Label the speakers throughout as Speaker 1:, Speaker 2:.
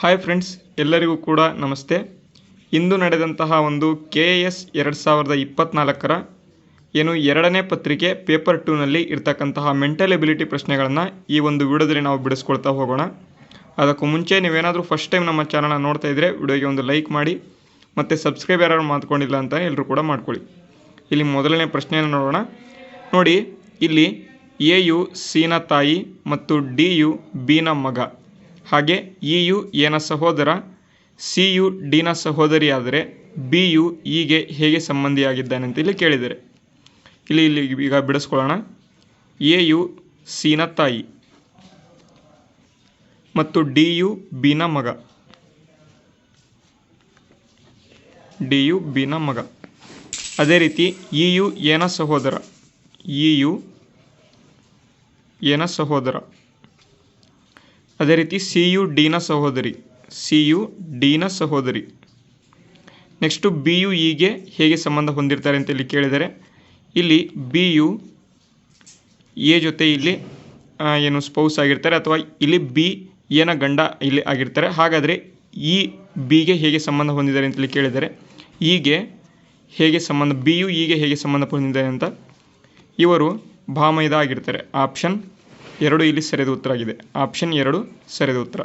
Speaker 1: Hi friends ಎಲ್ಲರಿಗೂ ಕೂಡ ನಮಸ್ತೆ. ಇಂದು ನಡೆದಂತಹ ಒಂದು ಕೆ ಎಸ್ ಎರಡು ಸಾವಿರದ ಇಪ್ಪತ್ನಾಲ್ಕರ ಏನು ಎರಡನೇ ಪತ್ರಿಕೆ ಪೇಪರ್ ಟೂನಲ್ಲಿ ಇರ್ತಕ್ಕಂತಹ ಮೆಂಟಲ್ ಎಬಿಲಿಟಿ ಪ್ರಶ್ನೆಗಳನ್ನು ಈ ಒಂದು ವಿಡಿಯೋದಲ್ಲಿ ನಾವು ಬಿಡಿಸ್ಕೊಳ್ತಾ ಹೋಗೋಣ. ಅದಕ್ಕೂ ಮುಂಚೆ ನೀವೇನಾದರೂ ಫಸ್ಟ್ ಟೈಮ್ ನಮ್ಮ ಚಾನಲ್ನ ನೋಡ್ತಾ ಇದ್ದರೆ ವಿಡಿಯೋಗೆ ಒಂದು ಲೈಕ್ ಮಾಡಿ, ಮತ್ತು ಸಬ್ಸ್ಕ್ರೈಬ್ ಯಾರು ಮಾಡ್ಕೊಂಡಿಲ್ಲ ಅಂತ ಎಲ್ಲರೂ ಕೂಡ ಮಾಡ್ಕೊಳ್ಳಿ. ಇಲ್ಲಿ ಮೊದಲನೇ ಪ್ರಶ್ನೆಯನ್ನು ನೋಡೋಣ. ನೋಡಿ, ಇಲ್ಲಿ ಎ ಯು ಸಿನ ತಾಯಿ ಮತ್ತು ಡಿ ಯು ಬಿನ ಮಗ. ಹಾಗೆ ಇ ಯು ಎನ ಸಹೋದರ, ಸಿ ಯು ಡಿನ ಸಹೋದರಿಯಾದರೆ ಬಿ ಯು ಇಗೆ ಹೇಗೆ ಸಂಬಂಧಿಯಾಗಿದ್ದಾನೆ ಅಂತ ಇಲ್ಲಿ ಕೇಳಿದರೆ. ಇಲ್ಲಿ ಇಲ್ಲಿ ಈಗ ಬಿಡಿಸ್ಕೊಳ್ಳೋಣ. ಎ ಯು ಸಿನ ತಾಯಿ ಮತ್ತು ಡಿ ಯು ಬಿನ ಮಗ. ಡಿ ಯು ಬಿನ ಮಗ. ಅದೇ ರೀತಿ ಇ ಯು ಏನ ಸಹೋದರ ಇ ಯು ಏನ ಸಹೋದರ. ಅದೇ ರೀತಿ ಸಿ ಯು ಡಿನ ಸಹೋದರಿ. ಸಿ ಯು ಡಿನ ಸಹೋದರಿ. ನೆಕ್ಸ್ಟು ಬಿ ಯು ಇಗೆ ಹೇಗೆ ಸಂಬಂಧ ಹೊಂದಿರ್ತಾರೆ ಅಂತ ಇಲ್ಲಿ ಕೇಳಿದರೆ, ಇಲ್ಲಿ ಬಿ ಯು ಎ ಜೊತೆ ಇಲ್ಲಿ ಏನು ಸ್ಪೌಸ್ ಆಗಿರ್ತಾರೆ ಅಥವಾ ಇಲ್ಲಿ ಬಿ ಏನ ಗಂಡ ಇಲ್ಲಿ ಆಗಿರ್ತಾರೆ. ಹಾಗಾದರೆ ಈ ಬಿಗೆ ಹೇಗೆ ಸಂಬಂಧ ಹೊಂದಿದ್ದಾರೆ ಅಂತೇಳಿ ಕೇಳಿದರೆ ಈಗೆ ಹೇಗೆ ಸಂಬಂಧ, ಬಿ ಯು ಈಗೆ ಹೇಗೆ ಸಂಬಂಧ ಹೊಂದಿದ್ದಾರೆ ಅಂತ ಇವರು ಭಾಮೈದ ಆಗಿರ್ತಾರೆ. ಆಪ್ಷನ್ ಎರಡು ಇಲ್ಲಿ ಸರಿದ ಉತ್ತರ ಆಗಿದೆ. ಆಪ್ಷನ್ ಎರಡು ಸರಿದ ಉತ್ತರ.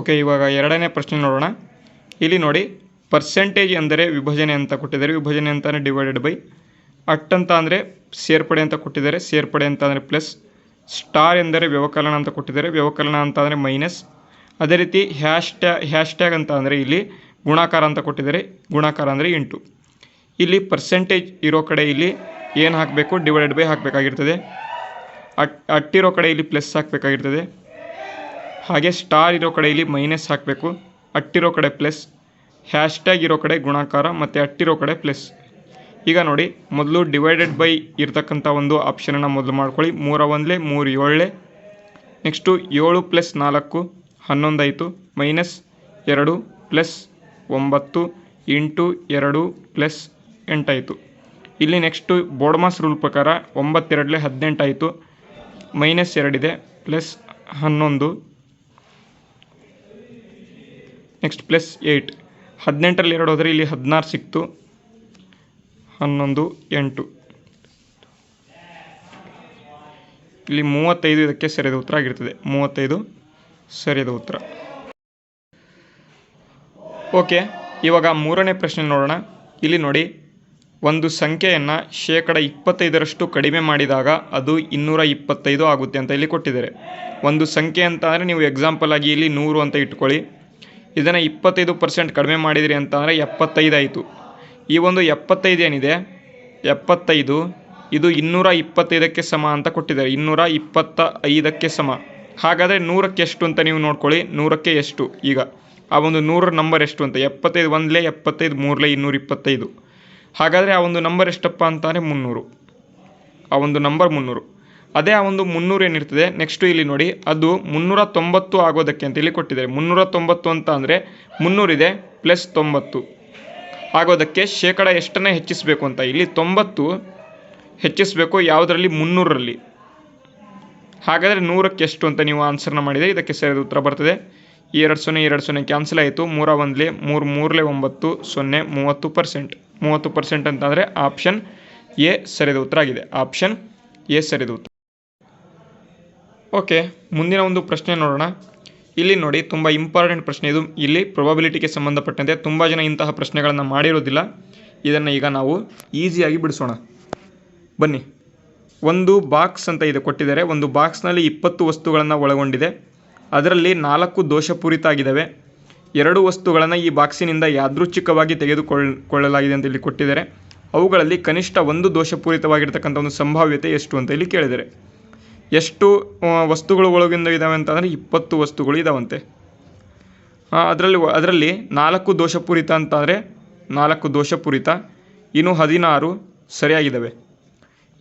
Speaker 1: ಓಕೆ ಇವಾಗ ಎರಡನೇ ಪ್ರಶ್ನೆ ನೋಡೋಣ. ಇಲ್ಲಿ ನೋಡಿ ಪರ್ಸೆಂಟೇಜ್ ಅಂದರೆ ವಿಭಜನೆ ಅಂತ ಕೊಟ್ಟಿದ್ದಾರೆ. ವಿಭಜನೆ ಅಂತಾನೆ ಡಿವೈಡೆಡ್ ಬೈ ಅಟ್ ಅಂತ ಅಂದರೆ ಸೇರ್ಪಡೆ ಅಂತ ಕೊಟ್ಟಿದ್ದಾರೆ. ಸೇರ್ಪಡೆ ಅಂತ ಅಂದರೆ ಪ್ಲಸ್ ಸ್ಟಾರ್ ಎಂದರೆ ವ್ಯವಕಲನ ಅಂತ ಕೊಟ್ಟಿದ್ದಾರೆ. ವ್ಯವಕಲನ ಅಂತ ಅಂದರೆ ಮೈನಸ್ ಅದೇ ರೀತಿ ಹ್ಯಾಶ್ ಟ್ಯಾ ಹ್ಯಾಶ್ ಟ್ಯಾಗ್ ಅಂತ ಅಂದರೆ ಇಲ್ಲಿ ಗುಣಾಕಾರ ಅಂತ ಕೊಟ್ಟಿದ್ದಾರೆ. ಗುಣಾಕಾರ ಅಂದರೆ ಎಂಟು. ಇಲ್ಲಿ ಪರ್ಸೆಂಟೇಜ್ ಇರೋ ಕಡೆ ಇಲ್ಲಿ ಏನು ಹಾಕಬೇಕು? ಡಿವೈಡೆಡ್ ಬೈ ಹಾಕಬೇಕಾಗಿರ್ತದೆ. ಅಟ್ ಅಟ್ಟಿರೋ ಕಡೆ ಇಲ್ಲಿ ಪ್ಲಸ್ ಹಾಕಬೇಕಾಗಿರ್ತದೆ. ಹಾಗೆ ಸ್ಟಾರ್ ಇರೋ ಕಡೆಯಲ್ಲಿ ಮೈನಸ್ ಹಾಕಬೇಕು. ಅಟ್ಟಿರೋ ಕಡೆ ಪ್ಲಸ್ ಹ್ಯಾಶ್ ಟ್ಯಾಗ್ ಇರೋ ಕಡೆ ಗುಣಾಕಾರ, ಮತ್ತು ಅಟ್ಟಿರೋ ಕಡೆ ಪ್ಲಸ್ ಈಗ ನೋಡಿ, ಮೊದಲು ಡಿವೈಡೆಡ್ ಬೈ ಇರತಕ್ಕಂಥ ಒಂದು ಆಪ್ಷನನ್ನು ಮೊದಲು ಮಾಡ್ಕೊಳ್ಳಿ. ಮೂರ ಒಂದಲೇ, ಮೂರು ಏಳೇ ನೆಕ್ಸ್ಟು ಏಳು ಪ್ಲಸ್ ನಾಲ್ಕು ಹನ್ನೊಂದಾಯಿತು ಮೈನಸ್ ಎರಡು ಪ್ಲಸ್ ಒಂಬತ್ತು ಇಂಟು ಎರಡು ಪ್ಲಸ್ ಎಂಟಾಯಿತು ಇಲ್ಲಿ ನೆಕ್ಸ್ಟು ಬೋಡ್ಮಾಸ್ ರೂಲ್ ಪ್ರಕಾರ ಒಂಬತ್ತೆರಡಲೇ ಹದಿನೆಂಟಾಯಿತು ಮೈನಸ್ ಎರಡಿದೆ ಪ್ಲಸ್ ಹನ್ನೊಂದು. ನೆಕ್ಸ್ಟ್ ಪ್ಲಸ್ ಏಯ್ಟ್ ಹದಿನೆಂಟರಲ್ಲಿ ಎರಡು ಹೋದರೆ ಇಲ್ಲಿ ಹದಿನಾರು ಸಿಕ್ತು. ಹನ್ನೊಂದು, ಎಂಟು. ಇಲ್ಲಿ ಮೂವತ್ತೈದು ಇದಕ್ಕೆ ಸರಿಯಾದ ಉತ್ತರ ಆಗಿರ್ತದೆ. ಮೂವತ್ತೈದು ಸರಿಯಾದ ಉತ್ತರ. ಓಕೆ ಇವಾಗ ಮೂರನೇ ಪ್ರಶ್ನೆ ನೋಡೋಣ. ಇಲ್ಲಿ ನೋಡಿ ಒಂದು ಸಂಖ್ಯೆಯನ್ನು ಶೇಕಡ ಇಪ್ಪತ್ತೈದರಷ್ಟು ಕಡಿಮೆ ಮಾಡಿದಾಗ ಅದು ಇನ್ನೂರ ಇಪ್ಪತ್ತೈದು ಆಗುತ್ತೆ ಅಂತ ಇಲ್ಲಿ ಕೊಟ್ಟಿದ್ದಾರೆ. ಒಂದು ಸಂಖ್ಯೆ ಅಂತ ಅಂದರೆ ನೀವು ಎಕ್ಸಾಂಪಲ್ ಆಗಿ ಇಲ್ಲಿ ನೂರು ಅಂತ ಇಟ್ಕೊಳ್ಳಿ. ಇದನ್ನು ಇಪ್ಪತ್ತೈದು ಪರ್ಸೆಂಟ್ ಕಡಿಮೆ ಮಾಡಿದಿರಿ ಅಂತ ಅಂದರೆ ಎಪ್ಪತ್ತೈದು ಆಯಿತು. ಈ ಒಂದು ಎಪ್ಪತ್ತೈದು ಏನಿದೆ? ಎಪ್ಪತ್ತೈದು, ಇದು ಇನ್ನೂರ ಇಪ್ಪತ್ತೈದಕ್ಕೆ ಸಮ ಅಂತ ಕೊಟ್ಟಿದ್ದಾರೆ. ಇನ್ನೂರ ಇಪ್ಪತ್ತ ಐದಕ್ಕೆ ಸಮ. ಹಾಗಾದರೆ ನೂರಕ್ಕೆ ಎಷ್ಟು ಅಂತ ನೀವು ನೋಡ್ಕೊಳ್ಳಿ. ನೂರಕ್ಕೆ ಎಷ್ಟು ಈಗ? ಆ ಒಂದು ನೂರರ ನಂಬರ್ ಎಷ್ಟು ಅಂತ? ಎಪ್ಪತ್ತೈದು ಒಂದಲೇ ಎಪ್ಪತ್ತೈದು, ಮೂರಲೇ ಇನ್ನೂರ ಇಪ್ಪತ್ತೈದು. ಹಾಗಾದರೆ ಆ ಒಂದು ನಂಬರ್ ಎಷ್ಟಪ್ಪ ಅಂತಾನೆ ಮುನ್ನೂರು. ಆ ಒಂದು ನಂಬರ್ ಮುನ್ನೂರು. ಅದೇ ಆ ಒಂದು ಮುನ್ನೂರು ಏನಿರ್ತದೆ? ನೆಕ್ಸ್ಟು ಇಲ್ಲಿ ನೋಡಿ, ಅದು ಮುನ್ನೂರ ತೊಂಬತ್ತು ಆಗೋದಕ್ಕೆ ಅಂತ ಇಲ್ಲಿ ಕೊಟ್ಟಿದ್ದಾರೆ. ಮುನ್ನೂರ ತೊಂಬತ್ತು ಅಂತ ಅಂದರೆ ಮುನ್ನೂರಿದೆ ಪ್ಲಸ್ ತೊಂಬತ್ತು. ಆಗೋದಕ್ಕೆ ಶೇಕಡ ಎಷ್ಟನ್ನೇ ಹೆಚ್ಚಿಸಬೇಕು ಅಂತ? ಇಲ್ಲಿ ತೊಂಬತ್ತು ಹೆಚ್ಚಿಸಬೇಕು ಯಾವುದರಲ್ಲಿ? ಮುನ್ನೂರರಲ್ಲಿ. ಹಾಗಾದರೆ ನೂರಕ್ಕೆ ಎಷ್ಟು ಅಂತ ನೀವು ಆನ್ಸರ್ನ ಮಾಡಿದರೆ ಇದಕ್ಕೆ ಸರಿಯಾದ ಉತ್ತರ ಬರ್ತದೆ. ಎರಡು ಸೊನ್ನೆ ಎರಡು ಸೊನ್ನೆ ಕ್ಯಾನ್ಸಲ್ ಆಯಿತು. ಮೂರ ಒಂದ್ಲೆ, ಮೂರು, ಮೂರಲೆ ಒಂಬತ್ತು, ಸೊನ್ನೆ ಮೂವತ್ತು ಪರ್ಸೆಂಟ್ ಮೂವತ್ತು ಪರ್ಸೆಂಟ್ ಅಂತಂದರೆ ಆಪ್ಷನ್ ಎ ಸರಿದ ಉತ್ತರ ಆಗಿದೆ. ಆಪ್ಷನ್ ಎ ಸರಿದ ಉತ್ತರ. ಓಕೆ ಮುಂದಿನ ಒಂದು ಪ್ರಶ್ನೆ ನೋಡೋಣ. ಇಲ್ಲಿ ನೋಡಿ, ತುಂಬ ಇಂಪಾರ್ಟೆಂಟ್ ಪ್ರಶ್ನೆ ಇದು. ಇಲ್ಲಿ ಪ್ರೊಬಬಿಲಿಟಿಗೆ ಸಂಬಂಧಪಟ್ಟಂತೆ ತುಂಬ ಜನ ಇಂತಹ ಪ್ರಶ್ನೆಗಳನ್ನು ಮಾಡಿರೋದಿಲ್ಲ. ಇದನ್ನು ಈಗ ನಾವು ಈಸಿಯಾಗಿ ಬಿಡಿಸೋಣ. ಬನ್ನಿ. ಒಂದು ಬಾಕ್ಸ್ ಅಂತ ಇದೆ, ಕೊಟ್ಟಿದ್ದಾರೆ. ಒಂದು ಬಾಕ್ಸ್ನಲ್ಲಿ ಇಪ್ಪತ್ತು ವಸ್ತುಗಳನ್ನು ಒಳಗೊಂಡಿದೆ. ಅದರಲ್ಲಿ ನಾಲ್ಕು ದೋಷಪೂರಿತ ಆಗಿದ್ದಾವೆ ಎರಡು ವಸ್ತುಗಳನ್ನು ಈ ಬಾಕ್ಸಿನಿಂದ ಯಾದೃಚ್ಛಿಕವಾಗಿ ತೆಗೆದುಕೊಳ್ಳಲಾಗಿದೆ ಅಂತ ಇಲ್ಲಿ ಕೊಟ್ಟಿದ್ದಾರೆ. ಅವುಗಳಲ್ಲಿ ಕನಿಷ್ಠ ಒಂದು ದೋಷಪೂರಿತವಾಗಿರ್ತಕ್ಕಂಥ ಒಂದು ಸಂಭಾವ್ಯತೆ ಎಷ್ಟು ಅಂತ ಇಲ್ಲಿ ಕೇಳಿದ್ದಾರೆ. ಎಷ್ಟು ವಸ್ತುಗಳು ಒಳಗಿಂದ ಇದ್ದಾವೆ ಅಂತಂದರೆ ಇಪ್ಪತ್ತು ವಸ್ತುಗಳು ಇದ್ದಾವಂತೆ ಅದರಲ್ಲಿ ಅದರಲ್ಲಿ ನಾಲ್ಕು ದೋಷಪೂರಿತ ಅಂತಂದರೆ ನಾಲ್ಕು ದೋಷಪೂರಿತ, ಇನ್ನು ಹದಿನಾರು ಸರಿಯಾಗಿದ್ದಾವೆ.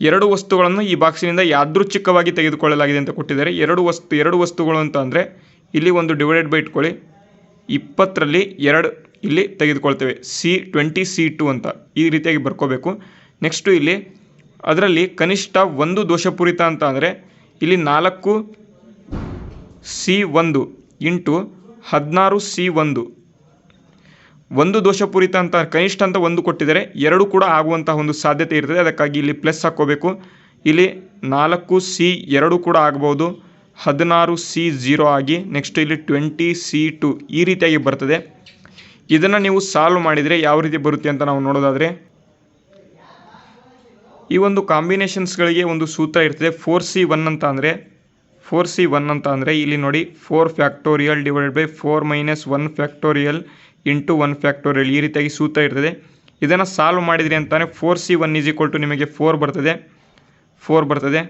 Speaker 1: ಎರಡು ವಸ್ತುಗಳನ್ನು ಈ ಬಾಕ್ಸಿನಿಂದ ಯಾದೃಚ್ಛಿಕವಾಗಿ ತೆಗೆದುಕೊಳ್ಳಲಾಗಿದೆ ಅಂತ ಕೊಟ್ಟಿದ್ದಾರೆ. ಎರಡು ವಸ್ತು, ಎರಡು ವಸ್ತುಗಳು ಅಂತ ಅಂದರೆ ಇಲ್ಲಿ ಒಂದು ಡಿವೈಡೆಡ್ ಬೈ ಇಟ್ಕೊಳ್ಳಿ. ಇಪ್ಪತ್ತರಲ್ಲಿ ಎರಡು ಇಲ್ಲಿ ತೆಗೆದುಕೊಳ್ತೇವೆ. ಸಿ, ಟ್ವೆಂಟಿ, ಸಿ ಟು ಅಂತ ಈ ರೀತಿಯಾಗಿ ಬರ್ಕೋಬೇಕು. ನೆಕ್ಸ್ಟು ಇಲ್ಲಿ ಅದರಲ್ಲಿ ಕನಿಷ್ಠ ಒಂದು ದೋಷಪೂರಿತ ಅಂತ ಅಂದರೆ ಇಲ್ಲಿ ನಾಲ್ಕು ಸಿ ಒಂದು ಇಂಟು ಹದಿನಾರು ಸಿ ಒಂದು ಒಂದು ದೋಷಪೂರಿತ ಅಂತ, ಕನಿಷ್ಠ ಅಂತ ಒಂದು ಕೊಟ್ಟಿದ್ದಾರೆ ಎರಡು ಕೂಡ ಆಗುವಂತಹ ಒಂದು ಸಾಧ್ಯತೆ ಇರ್ತದೆ. ಅದಕ್ಕಾಗಿ ಇಲ್ಲಿ ಪ್ಲಸ್ ಹಾಕ್ಕೋಬೇಕು. ಇಲ್ಲಿ ನಾಲ್ಕು ಸಿ ಎರಡು ಕೂಡ ಆಗ್ಬೋದು. ಹದಿನಾರು ಸಿ ಜೀರೋ ಆಗಿ ನೆಕ್ಸ್ಟ್ ಇಲ್ಲಿ ಟ್ವೆಂಟಿ ಸಿ ಟು ಈ ರೀತಿಯಾಗಿ ಬರ್ತದೆ. ಇದನ್ನು ನೀವು ಸಾಲ್ವ್ ಮಾಡಿದರೆ ಯಾವ ರೀತಿ ಬರುತ್ತೆ ಅಂತ ನಾವು ನೋಡೋದಾದರೆ, ಈ ಒಂದು ಕಾಂಬಿನೇಷನ್ಸ್ಗಳಿಗೆ ಒಂದು ಸೂತ್ರ ಇರ್ತದೆ. ಫೋರ್ ಸಿ ಒನ್ ಅಂತ ಅಂದರೆ ಫೋರ್ ಸಿ ಒನ್ ಅಂತ ಅಂದರೆ ಇಲ್ಲಿ ನೋಡಿ four factorial divide by four minus one factorial into one factorial ಈ ರೀತಿಯಾಗಿ ಸೂತ್ರ ಇರ್ತದೆ. ಇದನ್ನು ಸಾಲ್ವ್ ಮಾಡಿದ್ರಿ ಅಂತಾನೆ four C one is equal to ನಿಮಗೆ ಫೋರ್ ಬರ್ತದೆ. ಫೋರ್ ಬರ್ತದೆ.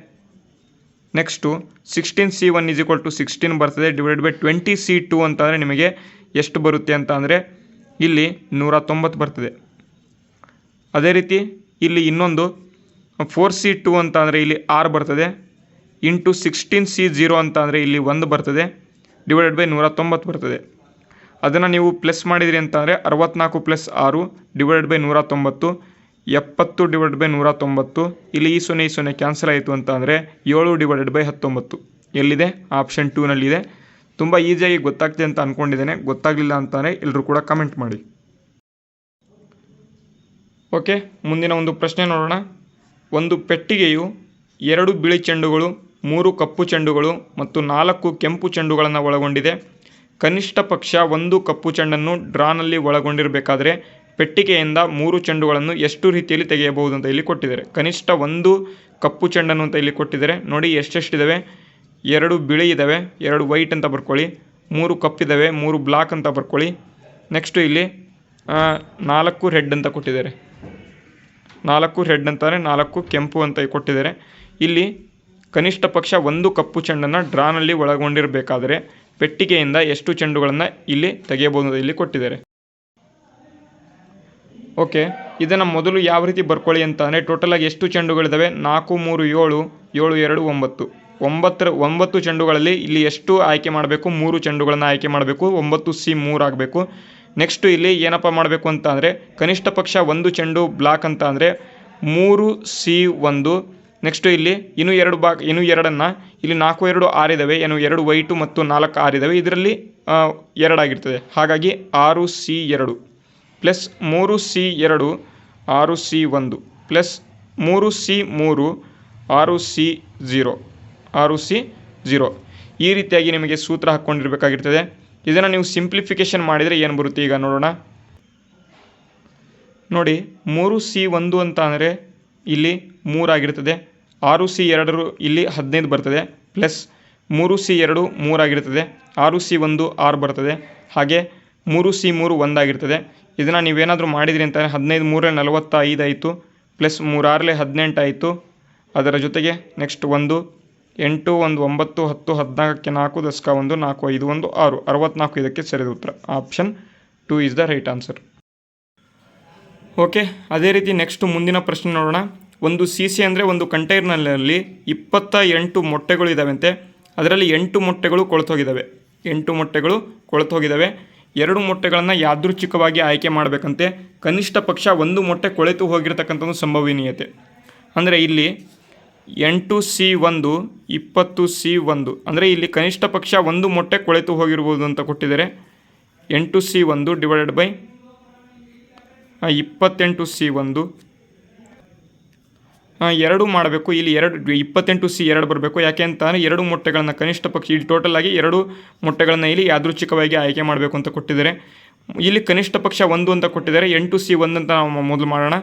Speaker 1: Next sixteen C one is equal to sixteen ಬರ್ತದೆ. Divide by twenty C two ಅಂತಂದರೆ ನಿಮಗೆ ಎಷ್ಟು ಬರುತ್ತೆ ಅಂತ ಅಂದರೆ ಇಲ್ಲಿ ನೂರ ತೊಂಬತ್ತು ಬರ್ತದೆ. ಅದೇ ರೀತಿ ಇಲ್ಲಿ ಇನ್ನೊಂದು ಫೋರ್ ಸಿ ಟು ಅಂತ ಅಂದರೆ ಇಲ್ಲಿ ಆರು ಬರ್ತದೆ. ಇಂಟು ಸಿಕ್ಸ್ಟೀನ್ ಸಿ ಜೀರೋ ಅಂತ ಅಂದರೆ ಇಲ್ಲಿ ಒಂದು ಬರ್ತದೆ. ಡಿವೈಡೆಡ್ ಬೈ ನೂರ ತೊಂಬತ್ತು ಬರ್ತದೆ. ಅದನ್ನು ನೀವು ಪ್ಲಸ್ ಮಾಡಿದಿರಿ ಅಂತಂದರೆ ಅರವತ್ನಾಲ್ಕು ಪ್ಲಸ್ ಆರು ಡಿವೈಡ್ ಬೈ ನೂರ ತೊಂಬತ್ತು ಎಪ್ಪತ್ತು ಡಿವೈಡ್ ಬೈ ನೂರ ತೊಂಬತ್ತು ಇಲ್ಲಿ ಈ ಸೊನ್ನೆ ಈ ಸೊನ್ನೆ ಕ್ಯಾನ್ಸಲ್ ಆಯಿತು ಅಂತ ಅಂದರೆ ಏಳು ಡಿವೈಡೆಡ್ ಬೈ ಹತ್ತೊಂಬತ್ತು. ಎಲ್ಲಿದೆ? ಆಪ್ಷನ್ ಟೂನಲ್ಲಿದೆ ತುಂಬ ಈಸಿಯಾಗಿ ಗೊತ್ತಾಗ್ತಿದೆ ಅಂತ ಅಂದ್ಕೊಂಡಿದ್ದೇನೆ ಗೊತ್ತಾಗಲಿಲ್ಲ ಅಂತಾನೆ ಎಲ್ಲರೂ ಕೂಡ ಕಮೆಂಟ್ ಮಾಡಿ. ಓಕೆ ಮುಂದಿನ ಒಂದು ಪ್ರಶ್ನೆ ನೋಡೋಣ. ಒಂದು ಪೆಟ್ಟಿಗೆಯು ಎರಡು ಬಿಳಿ ಚೆಂಡುಗಳು, ಮೂರು ಕಪ್ಪು ಚೆಂಡುಗಳು ಮತ್ತು ನಾಲ್ಕು ಕೆಂಪು ಚೆಂಡುಗಳನ್ನು ಒಳಗೊಂಡಿದೆ. ಕನಿಷ್ಠ ಪಕ್ಷ ಒಂದು ಕಪ್ಪು ಚೆಂಡನ್ನು ಡ್ರಾನಲ್ಲಿ ಒಳಗೊಂಡಿರಬೇಕಾದರೆ ಪೆಟ್ಟಿಗೆಯಿಂದ ಮೂರು ಚೆಂಡುಗಳನ್ನು ಎಷ್ಟು ರೀತಿಯಲ್ಲಿ ತೆಗೆಯಬಹುದು ಅಂತ ಇಲ್ಲಿ ಕೊಟ್ಟಿದ್ದಾರೆ. ಕನಿಷ್ಠ ಒಂದು ಕಪ್ಪು ಚೆಂಡನ್ನು ಅಂತ ಇಲ್ಲಿ ಕೊಟ್ಟಿದ್ದಾರೆ. ನೋಡಿ ಎಷ್ಟೆಷ್ಟಿದ್ದಾವೆ ಎರಡು ಬಿಳಿ ಇದ್ದಾವೆ ಎರಡು ವೈಟ್ ಅಂತ ಬರ್ಕೊಳ್ಳಿ. ಮೂರು ಕಪ್ಪಿದ್ದಾವೆ ಮೂರು ಬ್ಲಾಕ್ ಅಂತ ಬರ್ಕೊಳ್ಳಿ. ನೆಕ್ಸ್ಟು ಇಲ್ಲಿ ನಾಲ್ಕು ರೆಡ್ ಅಂತ ಕೊಟ್ಟಿದ್ದಾರೆ. ನಾಲ್ಕು ರೆಡ್ ಅಂತಾರೆ ನಾಲ್ಕು ಕೆಂಪು ಅಂತ ಕೊಟ್ಟಿದ್ದಾರೆ. ಇಲ್ಲಿ ಕನಿಷ್ಠ ಪಕ್ಷ ಒಂದು ಕಪ್ಪು ಚೆಂಡನ್ನು ಡ್ರಾನಲ್ಲಿ ಒಳಗೊಂಡಿರಬೇಕಾದರೆ ಪೆಟ್ಟಿಗೆಯಿಂದ ಎಷ್ಟು ಚೆಂಡುಗಳನ್ನು ಇಲ್ಲಿ ತೆಗೆಯಬಹುದು, ಇಲ್ಲಿ ಕೊಟ್ಟಿದ್ದಾರೆ. ಓಕೆ, ಇದನ್ನು ಮೊದಲು ಯಾವ ರೀತಿ ಬರ್ಕೊಳ್ಳಿ ಅಂತ ಅಂದರೆ ಟೋಟಲಾಗಿ ಎಷ್ಟು ಚೆಂಡುಗಳಿದ್ದಾವೆ ನಾಲ್ಕು, ಮೂರು, ಏಳು ಏಳು, ಎರಡು, ಒಂಬತ್ತು. ಒಂಬತ್ತರ, ಒಂಬತ್ತು ಚೆಂಡುಗಳಲ್ಲಿ ಇಲ್ಲಿ ಎಷ್ಟು ಆಯ್ಕೆ ಮಾಡಬೇಕು? ಮೂರು ಚೆಂಡುಗಳನ್ನು ಆಯ್ಕೆ ಮಾಡಬೇಕು. ಒಂಬತ್ತು, ಸಿ, ಮೂರು ಆಗಬೇಕು. ನೆಕ್ಸ್ಟು ಇಲ್ಲಿ ಏನಪ್ಪ ಮಾಡಬೇಕು ಅಂತ ಅಂದರೆ ಕನಿಷ್ಠ ಪಕ್ಷ ಒಂದು ಚೆಂಡು ಬ್ಲಾಕ್ ಅಂತ ಅಂದರೆ ಮೂರು, ಸಿ, ಒಂದು ನೆಕ್ಸ್ಟು ಇಲ್ಲಿ, ಇನ್ನೂ ಎರಡು ಬಾ ಇನ್ನೂ ಎರಡನ್ನು, ಇಲ್ಲಿ ನಾಲ್ಕು ಎರಡು ಆರಿದ್ದಾವೆ ಏನು ಎರಡು ವೈಟು ಮತ್ತು ನಾಲ್ಕು ಆರಿದ್ದಾವೆ ಇದರಲ್ಲಿ ಎರಡಾಗಿರ್ತದೆ. ಹಾಗಾಗಿ ಆರು ಸಿ ಎರಡು. ಪ್ಲಸ್ ಮೂರು ಸಿ ಎರಡು, ಆರು ಸಿ ಒಂದು. ಪ್ಲಸ್ ಮೂರು ಸಿ ಮೂರು, ಆರು ಸಿ ಝೀರೋ ಆರು ಸಿ ಝೀರೋ ಈ ರೀತಿಯಾಗಿ ನಿಮಗೆ ಸೂತ್ರ ಹಾಕ್ಕೊಂಡಿರಬೇಕಾಗಿರ್ತದೆ. ಇದನ್ನು ನೀವು ಸಿಂಪ್ಲಿಫಿಕೇಶನ್ ಮಾಡಿದರೆ ಏನು ಬರುತ್ತೆ ಈಗ ನೋಡೋಣ. ನೋಡಿ, ಮೂರು ಸಿ ಒಂದು ಅಂತ ಅಂದರೆ ಇಲ್ಲಿ ಮೂರಾಗಿರ್ತದೆ. ಆರು ಸಿ ಎರಡರು ಇಲ್ಲಿ ಹದಿನೈದು ಬರ್ತದೆ, ಪ್ಲಸ್ ಮೂರು ಸಿ ಎರಡು ಮೂರಾಗಿರ್ತದೆ, ಆರು ಸಿ ಒಂದು ಆರು ಬರ್ತದೆ, ಹಾಗೆ ಮೂರು ಸಿ ಮೂರು ಒಂದಾಗಿರ್ತದೆ. ಇದನ್ನು ನೀವೇನಾದರೂ ಮಾಡಿದ್ರಿ ಅಂತ ಹದಿನೈದು ಮೂರೇ ನಲವತ್ತ ಆಯಿತು, ಪ್ಲಸ್ ಮೂರಾರಲೆ ಹದಿನೆಂಟು ಆಯಿತು. ಅದರ ಜೊತೆಗೆ ನೆಕ್ಸ್ಟ್ ಒಂದು, ಎಂಟು ಒಂದು ಒಂಬತ್ತು ಹತ್ತು ಹದಿನಾಲ್ಕಕ್ಕೆ ನಾಲ್ಕು ದಶಕ ಒಂದು, ನಾಲ್ಕು ಐದು ಒಂದು ಆರು, ಅರವತ್ನಾಲ್ಕು ಇದಕ್ಕೆ ಸರಿದ ಉತ್ತರ. Option two is the right answer. Okay, ಅದೇ ರೀತಿ ನೆಕ್ಸ್ಟ್ ಮುಂದಿನ ಪ್ರಶ್ನೆ ನೋಡೋಣ. ಒಂದು ಸಿ ಸಿ ಅಂದರೆ ಒಂದು ಕಂಟೈನರ್ನಲ್ಲಿ ಇಪ್ಪತ್ತ ಎಂಟು ಮೊಟ್ಟೆಗಳು ಇದ್ದಾವಂತೆ ಅದರಲ್ಲಿ ಎಂಟು ಮೊಟ್ಟೆಗಳು ಕೊಳತೋಗಿದ್ದಾವೆ ಎಂಟು ಮೊಟ್ಟೆಗಳು ಕೊಳತೋಗಿದ್ದಾವೆ ಎರಡು ಮೊಟ್ಟೆಗಳನ್ನು ಯಾದೃಚ್ಛಿಕವಾಗಿ ಆಯ್ಕೆ ಮಾಡಬೇಕಂತೆ. ಕನಿಷ್ಠ ಪಕ್ಷ ಒಂದು ಮೊಟ್ಟೆ ಕೊಳೆತು ಹೋಗಿರತಕ್ಕಂಥದ್ದು ಸಂಭವನೀಯತೆ. ಅಂದರೆ ಇಲ್ಲಿ ಎಂಟು ಸಿ ಒಂದು, ಇಪ್ಪತ್ತು ಸಿ ಒಂದು. ಅಂದರೆ ಇಲ್ಲಿ ಕನಿಷ್ಠ ಪಕ್ಷ ಒಂದು ಮೊಟ್ಟೆ ಕೊಳೆತು ಹೋಗಿರ್ಬೋದು ಅಂತ ಕೊಟ್ಟಿದ್ದಾರೆ. ಎಂಟು ಸಿ ಒಂದು ಡಿವೈಡೆಡ್ ಬೈ ಇಪ್ಪತ್ತೆಂಟು ಸಿ ಒಂದು. ಎರಡು ಮಾಡಬೇಕು. ಇಲ್ಲಿ ಎರಡು, ಇಪ್ಪತ್ತೆಂಟು ಸಿ ಎರಡು ಬರಬೇಕು. ಯಾಕೆ ಅಂತ ಎರಡು ಮೊಟ್ಟೆಗಳನ್ನು ಕನಿಷ್ಠ ಪಕ್ಷ ಇಲ್ಲಿ ಟೋಟಲ್ ಆಗಿ ಎರಡು ಮೊಟ್ಟೆಗಳನ್ನು ಇಲ್ಲಿ ಯಾದೃಚ್ಛಿಕವಾಗಿ ಆಯ್ಕೆ ಮಾಡಬೇಕು ಅಂತ ಕೊಟ್ಟಿದ್ದಾರೆ. ಇಲ್ಲಿ ಕನಿಷ್ಠ ಪಕ್ಷ ಒಂದು ಅಂತ ಕೊಟ್ಟಿದ್ದಾರೆ. ಎಂಟು ಸಿ ಒಂದು ಅಂತ ನಾವು ಮೊದಲು ಮಾಡೋಣ.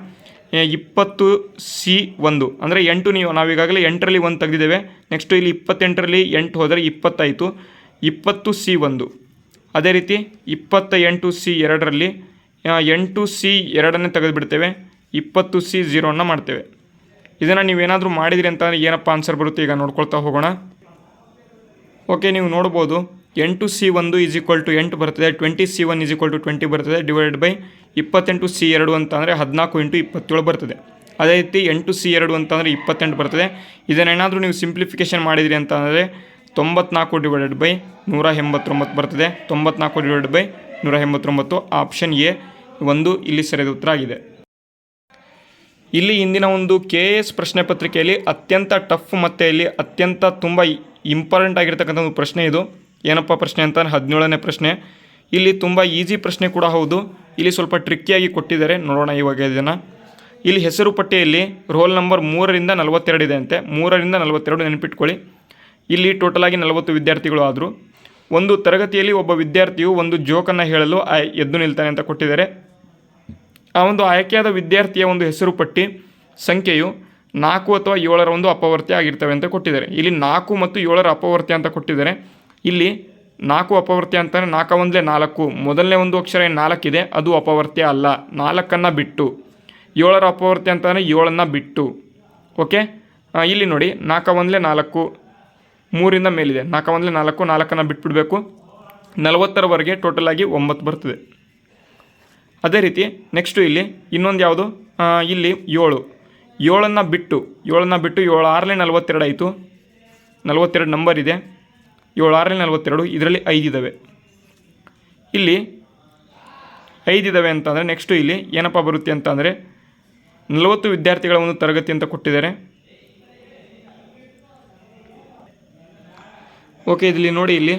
Speaker 1: ಇಪ್ಪತ್ತು ಸಿ ಒಂದು. ಅಂದರೆ ಎಂಟು ನೀವು, ನಾವೀಗಾಗಲೇ ಎಂಟರಲ್ಲಿ ಒಂದು ತೆಗೆದಿದ್ದೇವೆ. ನೆಕ್ಸ್ಟು ಇಲ್ಲಿ ಇಪ್ಪತ್ತೆಂಟರಲ್ಲಿ ಎಂಟು ಹೋದರೆ ಇಪ್ಪತ್ತಾಯಿತು. ಇಪ್ಪತ್ತು ಸಿ ಒಂದು. ಅದೇ ರೀತಿ ಇಪ್ಪತ್ತ ಎಂಟು ಸಿ ಎರಡರಲ್ಲಿ ಎಂಟು ಸಿ ಎರಡನ್ನೇ ತೆಗೆದುಬಿಡ್ತೇವೆ. ಇಪ್ಪತ್ತು ಸಿ ಝೀರೋನ ಮಾಡ್ತೇವೆ. ಇದನ್ನು ನೀವೇನಾದರೂ ಮಾಡಿದ್ರಿ ಅಂತಂದರೆ ಏನಪ್ಪ ಆನ್ಸರ್ ಬರುತ್ತೆ ಈಗ ನೋಡ್ಕೊಳ್ತಾ ಹೋಗೋಣ. ಓಕೆ ನೀವು ನೋಡ್ಬೋದು ಎಂಟು ಸಿ ಒಂದು ಈಸ್ ಈಕ್ವಲ್ ಟು ಎಂಟು ಬರ್ತದೆ twenty C one is equal to twenty ಬರ್ತದೆ ಡಿವೈಡೆಡ್ ಬೈ ಇಪ್ಪತ್ತೆಂಟು ಸಿ ಎರಡು ಅಂತಂದರೆ ಹದಿನಾಲ್ಕು ಇಂಟು ಇಪ್ಪತ್ತೇಳು ಬರ್ತದೆ. ಅದೇ ರೀತಿ ಎಂಟು ಸಿ ಎರಡು ಅಂತಂದರೆ ಇಪ್ಪತ್ತೆಂಟು ಬರ್ತದೆ. ಇದನ್ನೇನಾದರೂ ನೀವು ಸಿಂಪ್ಲಿಫಿಕೇಶನ್ ಮಾಡಿದಿರಿ ಅಂತಂದರೆ ತೊಂಬತ್ನಾಲ್ಕು ಡಿವೈಡೆಡ್ ಬೈ ನೂರ ಎಂಬತ್ತೊಂಬತ್ತು ಬರ್ತದೆ. ತೊಂಬತ್ನಾಲ್ಕು ಡಿವೈಡೆಡ್ ಬೈ ನೂರ ಎಂಬತ್ತೊಂಬತ್ತು ಆಪ್ಷನ್ ಎ ಒಂದು ಇಲ್ಲಿ ಸರಿಯಾದ ಉತ್ತರ ಆಗಿದೆ. ಇಲ್ಲಿ ಇಂದಿನ ಒಂದು ಕೆ ಎ ಎಸ್ ಪ್ರಶ್ನೆ ಪತ್ರಿಕೆಯಲ್ಲಿ ಅತ್ಯಂತ ಟಫ್ ಮತ್ತು ಇಲ್ಲಿ ಅತ್ಯಂತ ತುಂಬ ಇಂಪಾರ್ಟೆಂಟ್ ಆಗಿರ್ತಕ್ಕಂಥ ಒಂದು ಪ್ರಶ್ನೆ ಇದು. ಏನಪ್ಪ ಪ್ರಶ್ನೆ ಅಂತ? ಹದಿನೇಳನೇ ಪ್ರಶ್ನೆ. ಇಲ್ಲಿ ತುಂಬ ಈಸಿ ಪ್ರಶ್ನೆ ಕೂಡ ಹೌದು. ಇಲ್ಲಿ ಸ್ವಲ್ಪ ಟ್ರಿಕ್ಕಿಯಾಗಿ ಕೊಟ್ಟಿದ್ದಾರೆ. ನೋಡೋಣ ಇವಾಗ ಇದನ್ನು. ಇಲ್ಲಿ ಹೆಸರು ಪಟ್ಟಿಯಲ್ಲಿ ರೋಲ್ ನಂಬರ್ ಮೂರರಿಂದ ನಲವತ್ತೆರಡು ಇದೆ ಅಂತೆ. ಮೂರರಿಂದ ನಲವತ್ತೆರಡು ನೆನಪಿಟ್ಕೊಳ್ಳಿ. ಇಲ್ಲಿ ಟೋಟಲ್ ಆಗಿ ನಲವತ್ತು ವಿದ್ಯಾರ್ಥಿಗಳು ಆದರು. ಒಂದು ತರಗತಿಯಲ್ಲಿ ಒಬ್ಬ ವಿದ್ಯಾರ್ಥಿಯು ಒಂದು ಜೋಕನ್ನು ಹೇಳಲು ಎದ್ದು ನಿಲ್ತಾನೆ ಅಂತ ಕೊಟ್ಟಿದ್ದಾರೆ. ಆ ಒಂದು ಆಯ್ಕೆಯಾದ ವಿದ್ಯಾರ್ಥಿಯ ಒಂದು ಹೆಸರು ಪಟ್ಟಿ, ಸಂಖ್ಯೆಯು ನಾಲ್ಕು ಅಥವಾ ಏಳರ ಒಂದು ಅಪವರ್ತಿ ಆಗಿರ್ತವೆ ಅಂತ ಕೊಟ್ಟಿದ್ದಾರೆ. ಇಲ್ಲಿ ನಾಲ್ಕು ಮತ್ತು ಏಳರ ಅಪವರ್ತಿ ಅಂತ ಕೊಟ್ಟಿದ್ದಾರೆ. ಇಲ್ಲಿ ನಾಲ್ಕು ಅಪವರ್ತಿ ಅಂತಾನೆ ನಾಲ್ಕು ಒಂದಲೇ ನಾಲ್ಕು, ಮೊದಲನೇ ಒಂದು ಅಕ್ಷರ ನಾಲ್ಕಿದೆ? ಅದು ಅಪವರ್ತ್ಯ ಅಲ್ಲ. ನಾಲ್ಕನ್ನು ಬಿಟ್ಟು. ಏಳರ ಅಪವರ್ತಿ ಅಂತಾನೆ ಏಳನ್ನು ಬಿಟ್ಟು. ಓಕೆ? ಇಲ್ಲಿ ನೋಡಿ ನಾಲ್ಕು ಒಂದಲೇ ನಾಲ್ಕು, ಮೂರಿಂದ ಮೇಲಿದೆ. ನಾಲ್ಕು ಒಂದಲೇ ನಾಲ್ಕು, ನಾಲ್ಕನ್ನು ಬಿಟ್ಬಿಡಬೇಕು. ನಲವತ್ತರವರೆಗೆ ಟೋಟಲ್ ಆಗಿ ಒಂಬತ್ತು ಬರ್ತದೆ. ಅದೇ ರೀತಿ ನೆಕ್ಸ್ಟು ಇಲ್ಲಿ ಇನ್ನೊಂದು ಯಾವುದು? ಇಲ್ಲಿ ಏಳು. ಏಳನ್ನು ಬಿಟ್ಟು ಏಳನ್ನು ಬಿಟ್ಟು ಏಳು ಆರಲೆ ನಲವತ್ತೆರಡು ಆಯಿತು. ನಲವತ್ತೆರಡು ನಂಬರ್ ಇದೆ. ಏಳು ಆರನೇ ನಲವತ್ತೆರಡು, ಇದರಲ್ಲಿ ಐದಿದ್ದಾವೆ ಇಲ್ಲಿ ಐದಿದ್ದಾವೆ ಅಂತಂದರೆ ನೆಕ್ಸ್ಟು ಇಲ್ಲಿ ಏನಪ್ಪ ಬರುತ್ತೆ ಅಂತಂದರೆ ನಲವತ್ತು ವಿದ್ಯಾರ್ಥಿಗಳ ಒಂದು ತರಗತಿ ಅಂತ ಕೊಟ್ಟಿದ್ದಾರೆ. ಓಕೆ ಇಲ್ಲಿ ನೋಡಿ ಇಲ್ಲಿ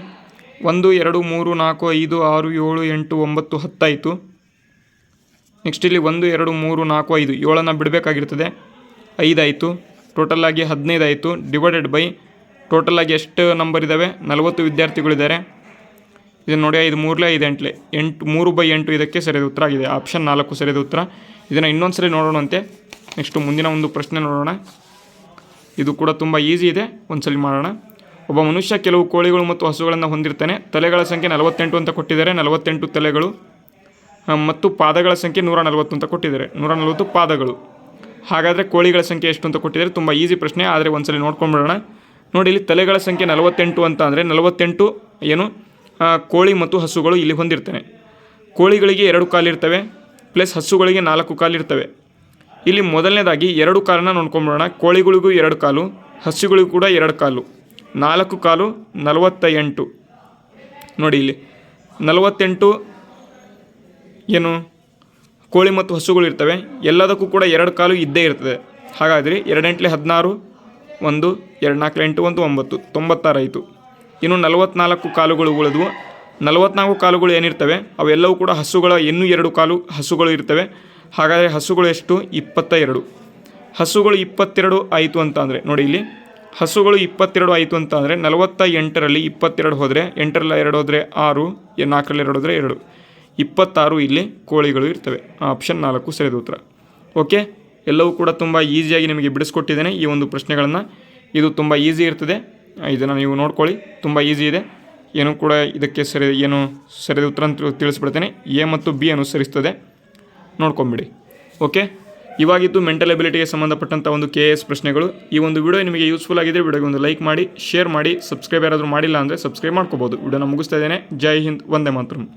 Speaker 1: ಒಂದು, ಎರಡು, ಮೂರು, ನಾಲ್ಕು, ಐದು, ಆರು, ಏಳು, ಎಂಟು, ಒಂಬತ್ತು, ಹತ್ತಾಯಿತು. ನೆಕ್ಸ್ಟ್ ಇಲ್ಲಿ ಒಂದು, ಎರಡು, ಮೂರು, ನಾಲ್ಕು, ಐದು, ಏಳನ್ನು ಬಿಡಬೇಕಾಗಿರ್ತದೆ. ಐದಾಯಿತು. ಟೋಟಲ್ ಆಗಿ ಹದಿನೈದು ಆಯಿತು ಡಿವೈಡೆಡ್ ಬೈ ಟೋಟಲ್ ಆಗಿ ಎಷ್ಟು ನಂಬರ್ ಇದ್ದಾವೆ ನಲವತ್ತು ವಿದ್ಯಾರ್ಥಿಗಳಿದ್ದಾರೆ. ಇದನ್ನು ನೋಡಿ, ಐದು, ಮೂರಲೇ, ಐದು, ಎಂಟ್ಲೆ. ಎಂಟು, ಮೂರು ಬೈ ಎಂಟು ಇದಕ್ಕೆ ಸರಿಯಾದ ಉತ್ತರ ಆಗಿದೆ. ಆಪ್ಷನ್ ನಾಲ್ಕು ಸರಿಯಾದ ಉತ್ತರ. ಇದನ್ನು ಇನ್ನೊಂದು ಸರಿ ನೋಡೋಣಂತೆ. ನೆಕ್ಸ್ಟು ಮುಂದಿನ ಒಂದು ಪ್ರಶ್ನೆ ನೋಡೋಣ. ಇದು ಕೂಡ ತುಂಬ ಈಸಿ ಇದೆ. ಒಂದ್ಸಲಿ ಮಾಡೋಣ. ಒಬ್ಬ ಮನುಷ್ಯ ಕೆಲವು ಕೋಳಿಗಳು ಮತ್ತು ಹಸುಗಳನ್ನು ಹೊಂದಿರ್ತಾನೆ. ತಲೆಗಳ ಸಂಖ್ಯೆ ನಲವತ್ತೆಂಟು ಅಂತ ಕೊಟ್ಟಿದ್ದಾರೆ. ನಲವತ್ತೆಂಟು ತಲೆಗಳು. ಮತ್ತು ಪಾದಗಳ ಸಂಖ್ಯೆ ನೂರ ನಲವತ್ತು ಅಂತ ಕೊಟ್ಟಿದ್ದಾರೆ. ನೂರ ನಲವತ್ತು ಪಾದಗಳು. ಹಾಗಾದರೆ ಕೋಳಿಗಳ ಸಂಖ್ಯೆ ಎಷ್ಟು ಅಂತ ಕೊಟ್ಟಿದ್ದಾರೆ? ತುಂಬ ಈಸಿ ಪ್ರಶ್ನೆ, ಆದರೆ ಒಂದ್ಸಲಿ ನೋಡ್ಕೊಂಡ್ಬಿಡೋಣ ನೋಡಿ, ಇಲ್ಲಿ ತಲೆಗಳ ಸಂಖ್ಯೆ ನಲವತ್ತೆಂಟು ಅಂತ ಅಂದರೆ ನಲವತ್ತೆಂಟು ಏನು? ಕೋಳಿ ಮತ್ತು ಹಸುಗಳು ಇಲ್ಲಿ ಹೊಂದಿರ್ತೇನೆ ಕೋಳಿಗಳಿಗೆ ಎರಡು ಕಾಲಿರ್ತವೆ, ಪ್ಲಸ್ ಹಸುಗಳಿಗೆ ನಾಲ್ಕು ಕಾಲಿರ್ತವೆ. ಇಲ್ಲಿ ಮೊದಲನೇದಾಗಿ ಎರಡು ಕಾಲನ್ನ ನೋಡ್ಕೊಂಬಿಡೋಣ. ಕೋಳಿಗಳಿಗೂ ಎರಡು ಕಾಲು, ಹಸುಗಳಿಗೂ ಕೂಡ ಎರಡು ಕಾಲು. ನಾಲ್ಕು ಕಾಲು ನಲವತ್ತ ಎಂಟು ನೋಡಿ ಇಲ್ಲಿ, ನಲವತ್ತೆಂಟು ಏನು? ಕೋಳಿ ಮತ್ತು ಹಸುಗಳು ಇರ್ತವೆ. ಎಲ್ಲದಕ್ಕೂ ಕೂಡ ಎರಡು ಕಾಲು ಇದ್ದೇ ಇರ್ತದೆ. ಹಾಗಾದರೆ ಎರಡೆಂಟ್ಲೆ ಹದಿನಾರು, ಒಂದು ಎರಡು ನಾಲ್ಕು ಎಂಟು, ಒಂದು, ಒಂಬತ್ತು ತೊಂಬತ್ತಾರಾಯಿತು ಇನ್ನು ನಲವತ್ನಾಲ್ಕು ಕಾಲುಗಳು ಉಳಿದವು. ನಲವತ್ನಾಲ್ಕು ಕಾಲುಗಳು ಏನಿರ್ತವೆ? ಅವೆಲ್ಲವೂ ಕೂಡ ಹಸುಗಳ ಇನ್ನೂ ಎರಡು ಕಾಲು ಹಸುಗಳು ಇರ್ತವೆ. ಹಾಗಾದರೆ ಹಸುಗಳು ಎಷ್ಟು? ಇಪ್ಪತ್ತ ಎರಡು ಹಸುಗಳು ಇಪ್ಪತ್ತೆರಡು ಆಯಿತು ಅಂತ ಅಂದರೆ, ನೋಡಿ ಇಲ್ಲಿ. ಹಸುಗಳು ಇಪ್ಪತ್ತೆರಡು ಆಯಿತು ಅಂತ ಅಂದರೆ ನಲವತ್ತ ಎಂಟರಲ್ಲಿ ಇಪ್ಪತ್ತೆರಡು ಹೋದರೆ, ಎಂಟರಲ್ಲಿ ಎರಡು ಹೋದರೆ ಆರು, ನಾಲ್ಕರಲ್ಲಿ ಎರಡು ಹೋದರೆ ಎರಡು. ಇಪ್ಪತ್ತಾರು ಇಲ್ಲಿ ಕೋಳಿಗಳು ಇರ್ತವೆ. ಆಪ್ಷನ್ ನಾಲ್ಕು ಸರಿದ ಉತ್ತರ. ಓಕೆ ಎಲ್ಲವೂ ಕೂಡ ತುಂಬ ಈಸಿಯಾಗಿ ನಿಮಗೆ ಬಿಡಿಸ್ಕೊಟ್ಟಿದ್ದೇನೆ ಈ ಒಂದು ಪ್ರಶ್ನೆಗಳನ್ನು. ಇದು ತುಂಬ ಈಸಿ ಇರ್ತದೆ. ಇದನ್ನು ನೀವು ನೋಡ್ಕೊಳ್ಳಿ. ತುಂಬ ಈಸಿ ಇದೆ. ಏನು ಕೂಡ ಇದಕ್ಕೆ ಸರಿ, ಏನು ಸರಿದ ಉತ್ತರ ಅಂತ ತಿಳಿಸ್ಬಿಡ್ತೇನೆ. ಎ ಮತ್ತು ಬಿ ಅನುಸರಿಸ್ತದೆ. ನೋಡ್ಕೊಂಬಿಡಿ. ಓಕೆ ಇವಾಗಿದ್ದು ಮೆಂಟಲ್ ಎಬಿಲಿಟಿಗೆ ಸಂಬಂಧಪಟ್ಟಂಥ ಒಂದು ಕೆ ಎಸ್ ಪ್ರಶ್ನೆಗಳು. ಈ ಒಂದು ವಿಡಿಯೋ ನಿಮಗೆ ಯೂಸ್ಫುಲ್ ಆಗಿದ್ದರೆ ವಿಡಿಯೋಗೆ ಒಂದು ಲೈಕ್ ಮಾಡಿ ಶೇರ್ ಮಾಡಿ ಸಬ್ಸ್ಕ್ರೈಬ್ ಯಾರಾದರೂ ಮಾಡಿಲ್ಲ ಅಂದರೆ ಸಬ್ಸ್ಕ್ರೈಬ್ ಮಾಡ್ಕೋಬೋದು. ವಿಡಿಯೋನ ಮುಗಿಸ್ತಾ ಇದ್ದೇನೆ. ಜೈ ಹಿಂದ್, ವಂದೇ ಮಾತರಂ.